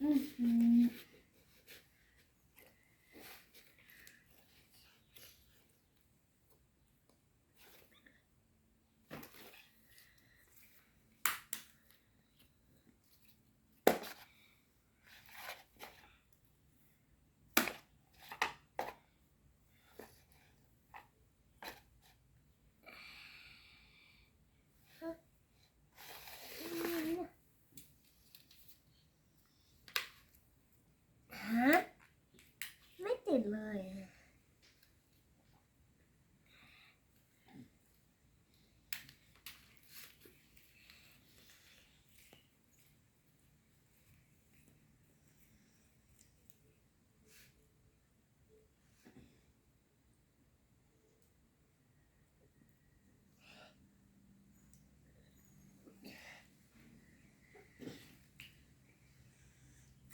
嗯嗯。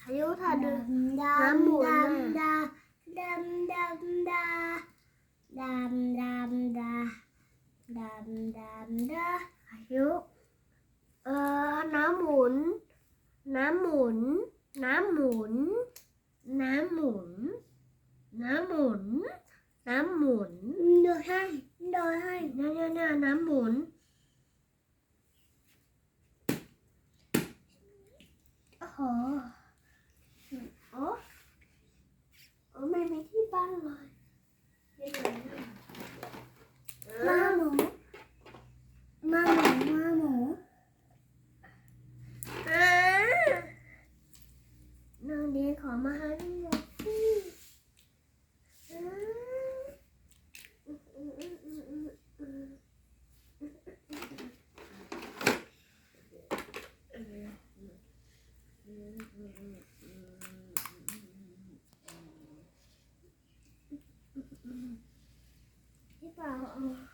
พายุถ้าดูดำน้ำหมุนดำดำดำดำดำดำดำดำดำดำพายุเอ่อน้ำหมุน น้ำหมุน น้ำหมุน น้ำหมุน น้ำหมุน น้ำหมุนโดยให้โดยให้เนี่ยเนี่ยเนี่ยน้ำหมุนโอ้โหโอ้โอ้ไม่ มีที่บ้านเลยมาหมูมาหมูมาหมูอ่าน้องดีขอมาหาพี่ยสิอ่า 爸爸嗯。